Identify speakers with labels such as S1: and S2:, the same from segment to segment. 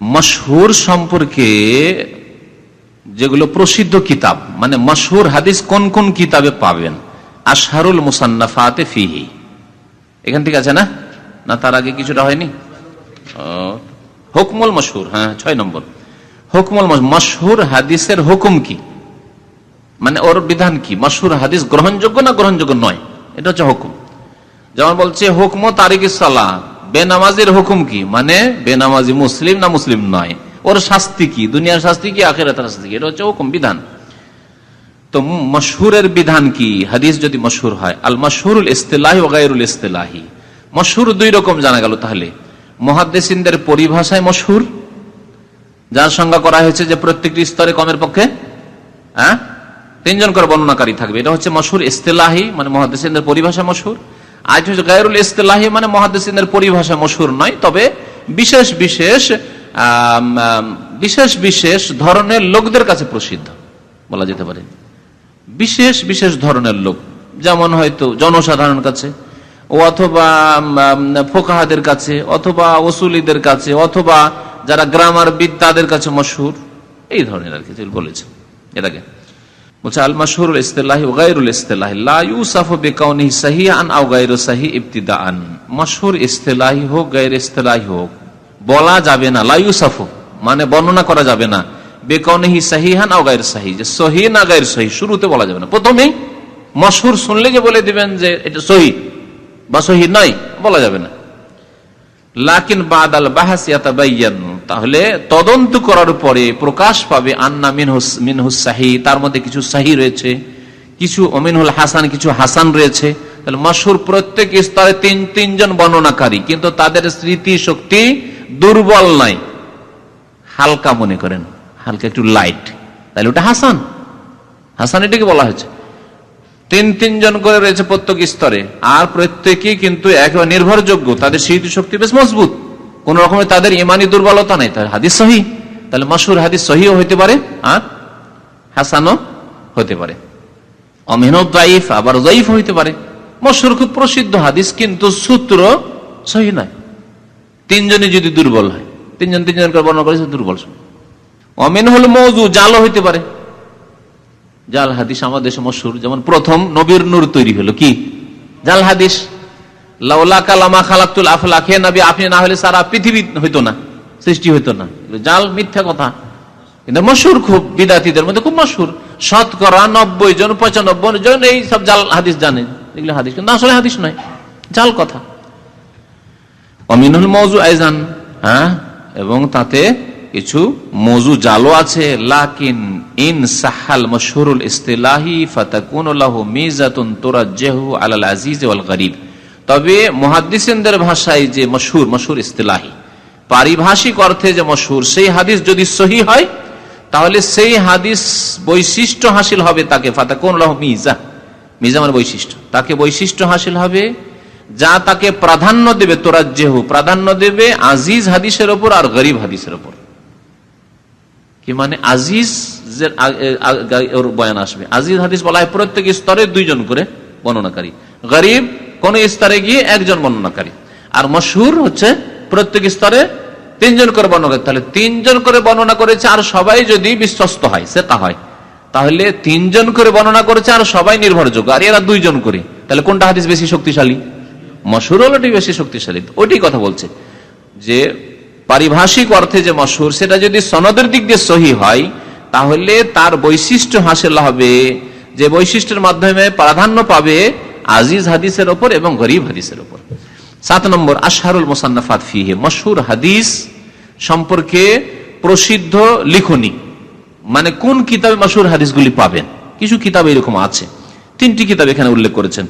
S1: মশহুর সম্পর্কে যেগুলো প্রসিদ্ধ কিতাব মানে মশহুর হাদিস কোন কোন কিতাবে পাবেন? আশহারুল মুসান্নাফাতে ফিহি। এখান থেকে আছে না? না, তার আগে কিছুটা হয়নি? হুকমুল মশহুর হ্যাঁ ছয় নম্বর। হুকমুল মশ- মশহুর হাদিসের হুকুম কি? মানে ওর বিধান কি? মশহুর হাদিস গ্রহণযোগ্য না গ্রহণযোগ্য নয়? এটা হচ্ছে হুকুম। যেমন বলছে, হুকম তারিক সালাহ। বেনামাজির হুকুম কি? মানে বেনামাজি মুসলিম না মুসলিম নয়। ওর শাস্তি কি? দুনিয়ার শাস্তি কি? আখেরাতের শাস্তি কি? এটা হচ্ছে হুকুম, বিধান। তো মশহুরের বিধান কি? হাদিস যদি মশহুর হয়, আল মশহুরুল ইস্তেলাহি ও গায়রুল ইস্তেলাহি। মশহুর দুই রকম জানা গেল তাহলে। মহাদ্দেসিনদের পরিভাষায় মশহুর, যার সংজ্ঞা করা হয়েছে যে প্রত্যেকটি স্তরে কমের পক্ষে হ্যাঁ? তিনজন করে বর্ণনাকারী থাকবে। এটা হচ্ছে মশহুর ইস্তেলাহি মানে মহাদেসিনদের পরিভাষা মশহুর। আজ হচ্ছে গায়রুল ইস্তেলাহি মানে মহাদেসিনদের পরিভাষা মশহুর নয়। তবে বিশেষ বিশেষ বিশেষ বিশেষ ধরনের লোকদের কাছে প্রসিদ্ধ, বলা যেতে পারে। বিশেষ বিশেষ ধরনের লোক। যেমন হয়তো জনসাধারণ কাছে, অথবা ফোকাহাদের কাছে, অথবা ওসুলিদের কাছে, অথবা যারা গ্রামার বিদ তাদের কাছে মশহুর। এই ধরনের আর কি, যেগুলো বলেছে এটাকে ইস্তিলাহি হোক হোক, বলা যাবে না, লা ইউসাফু মানে বর্ণনা করা যাবে না। বেকাউনিহি সাহিহান আও গায়র সাহি, যে সহি না গায়র সহি, শুরুতে বলা যাবে না। প্রথমেই মশহুর শুনলে যে বলে দিবেন যে এটা সহি বা সহি নয়, বলা যাবে না। লাকিন বাদাল বাহাস ইয়াতাবাইয়ান, তাহলে তদন্ত করার পরে প্রকাশ পাবে আন্না মিনহুস মিনহুস সাহি, তার মধ্যে কিছু সাহি রয়েছে, কিছু অমিনহুল হাসান, কিছু হাসান রয়েছে। তাহলে মশহুর প্রত্যেক স্তরে তিন, তিনজন বর্ণনাকারী, কিন্তু তাদের স্মৃতি শক্তি দুর্বল নয়। হালকা মনে করেন। হালকা একটু লাইট তাহলে ওটা হাসান। হাসান এটাকে বলা হয়েছে। তিন তিনজন করে রয়েছে প্রত্যেক স্তরে। আর প্রত্যেকেই কিন্তু একেবারে নির্ভরযোগ্য। তাদের স্মৃতি শক্তি বেশ মজবুত। কোন রকমের তাদের ইমানি দুর্বলতা নেই। তার হাদিস সহি। তাহলে মশুর হাদিস সহিও হইতে পারে আর হাসানও হতে পারে। অমেহনত জাইফ আবার জাইফ হইতে পারে। মশুর খুব প্রসিদ্ধ হাদিস, কিন্তু সূত্র সহি নয়। তিনজনই যদি দুর্বল হয়। তিনজন তিনজন করে বর্ণনা করেছে দুর্বল অমিন হল মৌজু, জালও হইতে পারে। জাল হাদিস আমাদের দেশে মশুর যেমন প্রথম নবীর নূর তৈরি হলো। কি? জাল হাদিস। আপনি না হলে সারা পৃথিবী হইতো না, সৃষ্টি হইতো না। জাল মিথ্যা কথা। মশুর খুব মধ্যে খুব মশুর শতকরা নব্বই জন, পঁচানব্বই জন এই সব জাল হাদিস জানে। এগুলো হাদিস কিন্তু আসলে হাদিস নয়, জাল কথা। মৌজু হ্যাঁ? এবং তাতে কিছু মজু জালো আছে, লাকিন ইন সাহাল মশহুরুল ইস্তিলাহি ফাতাকুন লাহু মিজাতুন তুরাজ্জাহু আলাল আজিজ ওয়াল গরিব। তবে মুহাদ্দিসিনদের ভাষায় যে মশহুর মশহুর ইস্তিলাহি, পারিভাষিক অর্থে যে মশহুর, সেই হাদিস যদি সহি হয়, তাহলে সেই হাদিস বৈশিষ্ট্য হাসিল হবে তাকে, ফাতাকুন লাহু মিজা। মিজা মানে বৈশিষ্ট্য। তাকে বৈশিষ্ট্য হাসিল হবে, যা তাকে প্রাধান্য দেবে, তোরাজ্জেহু প্রাধান্য দেবে আজিজ হাদিসের ওপর আর গরিব হাদিসের ওপর। মানে আজিজ ওর বয়ান আসবে। আজিজ হাদিস বলা হয় প্রত্যেক স্তরে দুইজন করে বর্ণনাকারী। গরিব কোন স্তরে গিয়ে একজন বর্ণনাকারী। আর মশহুর হচ্ছে প্রত্যেক স্তরে তিনজন করে বর্ণনা তাহলে তিনজন করে বর্ণনা করেছে আর সবাই যদি বিশ্বস্ত হয় সে তা হয়। তাহলে তিনজন করে বর্ণনা করেছে আর সবাই নির্ভরযোগ্য। আর এরা দুইজন করে। তাহলে কোনটা হাদিস বেশি শক্তিশালী? মশুর হলোটি বেশি শক্তিশালী। ওইটাই কথা বলছে যে পারিভাষিক অর্থে যে মশুর সেটা যদি সনদের দিক দিয়ে সহি হয়, তাহলে তার বৈশিষ্ট্য হাসিল হবে। যে বৈশিষ্ট্যের মাধ্যমে প্রাধান্য পাবে আজিজ হাদিসের ওপর এবং গরিব হাদিসের ওপর। সাত নম্বর আশারুল মোসান্নাফাত ফিহে। মশুর হাদিস সম্পর্কে প্রসিদ্ধ লিখনি মানে কোন কিতাবে মশুর হাদিসগুলি পাবেন? কিছু কিতাব এরকম আছে। তিনটি কিতাব এখানে উল্লেখ করেছেন।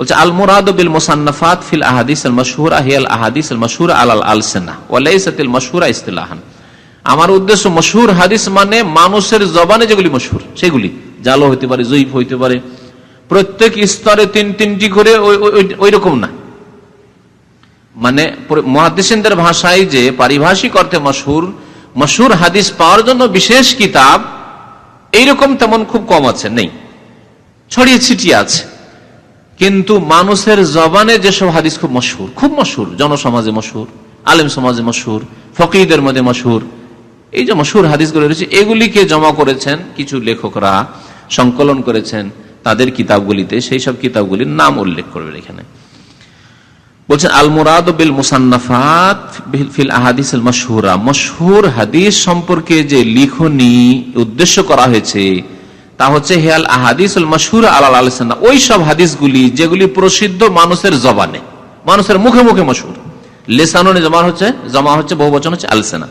S1: বলছে আল মুরাদ বিল মুসান্নাফাত ফিল আহাদিস আল মাশহুরা হিয়াল আহাদিস আল মাশহুরা আলাল আলসিনা ওয়া লাইসাতিল মাশহুরা ইস্তিলাহান। আমার উদ্দেশ্য মশহুর হাদিস মানে মানুষের জবানে যেগুলি মশহুর, সেগুলি। জালো হইতে পারে জয়ীফ হইতে পারে, প্রত্যেক স্তরে তিন তিনটি করে ওই রকম না। মানে মহাদিসের ভাষায় যে পারিভাষিক অর্থে মশহুর মশহুর হাদিস পাওয়ার জন্য বিশেষ কিতাব, এইরকম তেমন খুব কম আছে, নেই। ছড়িয়ে ছিটিয়ে আছে। কিন্তু মানুষের জবানে যেসব হাদিস খুব মশহুর খুব মশহুর, জনসমাজে মশহুর, আলেম সমাজে মশহুর, ফকিরদের মধ্যে মশহুর, এই যে মশহুর হাদিসগুলো রয়েছে, এগুলিকে জমা করেছেন কিছু লেখকরা, সংকলন করেছেন তাদের কিতাবগুলিতে, সেই সব কিতাবগুলির নাম উল্লেখ করবে এখানে। বলছেন আল মুরাদ বিল মুসান্নাফাত ফিল আহাদিস মশহুরা। মশহুর হাদিস সম্পর্কে যে লিখনি উদ্দেশ্য করা হয়েছে তা হচ্ছে হেয়াল আহাদিস মশহুর আলাল আলসানা ওই সব হাদিসগুলি যেগুলি প্রসিদ্ধ মানুষের জবানে, মানুষের মুখে মুখে মশহুর। লেসাননে জমা হচ্ছে জমা হচ্ছে, বহু বচন হচ্ছে, আলসেনা।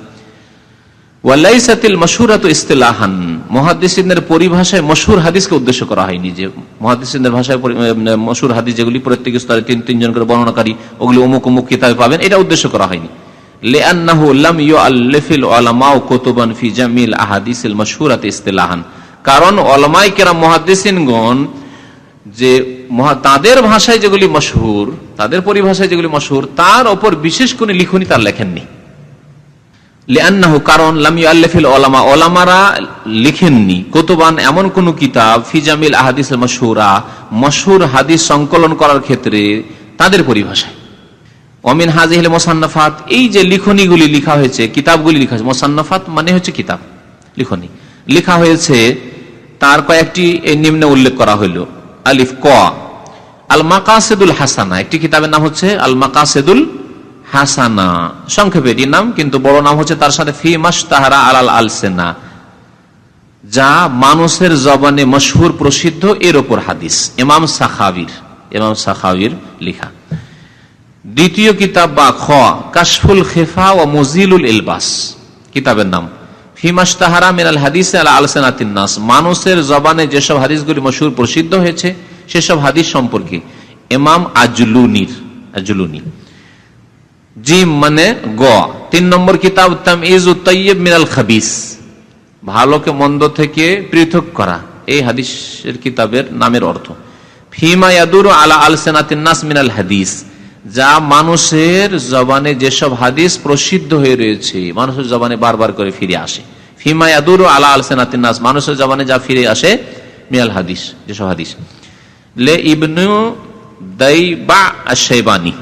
S1: ওয়ালাইসাতিল পরিভাষায় মশহুর হাদিসকে উদ্দেশ্য করা হয়নি যে ভাষায় হাদিস যেগুলি প্রত্যেক স্তরে তিন, তিনজন করে বর্ণনাকারী, ওগুলি অমুক পাবেন, এটা উদ্দেশ্য করা হয়নি। লাম কুতুবান আহাদিসিল কারণ ওলামাই কেরাম মহাদিসিনগণ যে তাদের ভাষায় যেগুলি মশহুর, তাদের পরিভাষায় যেগুলি মশহুর, তার ওপর বিশেষ কোন লিখনি তার লেখেননি। কারণ লিখেননি। কতবান এমন কোন কিতাব ফিজামিল আহাদিস মশহুরা, মশহুর হাদিস সংকলন করার ক্ষেত্রে তাদের পরিভাষায়। অমিন হাজিল মোসান্নফাত, এই যে লিখনিগুলি লিখা হয়েছে, কিতাবগুলি লিখা হয়েছে, মোসান্নফাত মানে হচ্ছে কিতাব, লিখনি। লিখা হয়েছে তার কয়েকটি নিম্নে উল্লেখ করা হইল। আলিফ, ক। আল মাকাসেদুল হাসানা, একটি কিতাবের নাম হচ্ছে আল মাকাসেদুল হাসানা। সংক্ষেপে এটির নাম, কিন্তু বড় নাম হচ্ছে তার সাথে ফিমাস তাহারা আলাল আলসেনা। যা মানুষের জবানে মশহুর প্রসিদ্ধ, এর ওপর হাদিস। ইমাম সাখাবির ইমাম সাখাবির লিখা। দ্বিতীয় কিতাব বা খ, কাশফুল খেফা ও মজিলুল ইলবাস। কিতাবের নাম ফিমাস তাহারা মিনাল হাদিস মানুষের জবানে যেসব হাদিসগুলি মশহুর প্রসিদ্ধ হয়েছে, সেসব হাদিস সম্পর্কে ইমাম আজলুনির আজলুনি। জিম মানে গ। তিন নম্বর কিতাব মিনাল খাবিস। ভালোকে মন্দ থেকে পৃথক করা। এই হাদিসের কিতাবের নামের অর্থ। ফিমা ইয়াদুর আলা আল সেনাতিনাস মিনাল হাদিস। যা মানুষের জবানে যেসব হাদিস প্রসিদ্ধ হয়ে রয়েছে, মানুষের জবানে বারবার করে ফিরে আসে। ফিমা ইয়াদুর আলা আল সেনাতিনাস মানুষের জবানে যা ফিরে আসে মিয়াল হাদিস, যেসব হাদিস। লে ইবনু দাই বা আশাইবানী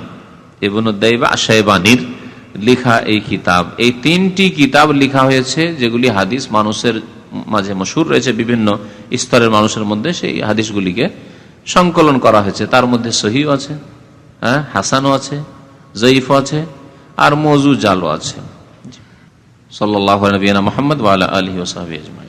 S1: ইবনুদ্দাইবানির লিখা এই কিতাব। এই তিনটি কিতাব লিখা হয়েছে, যেগুলি হাদিস মানুষের মাঝে মশুর রয়েছে, বিভিন্ন স্তরের মানুষের মধ্যে সেই হাদিসগুলিকে সংকলন করা হয়েছে। তার মধ্যে সহিও আছে। হ্যাঁ? হাসানও আছে, জয়ীফও আছে, আর মজু জালও আছে সাল্লাহ নবীনা মোহাম্মদ আলহি ওসাহাবি আজমাই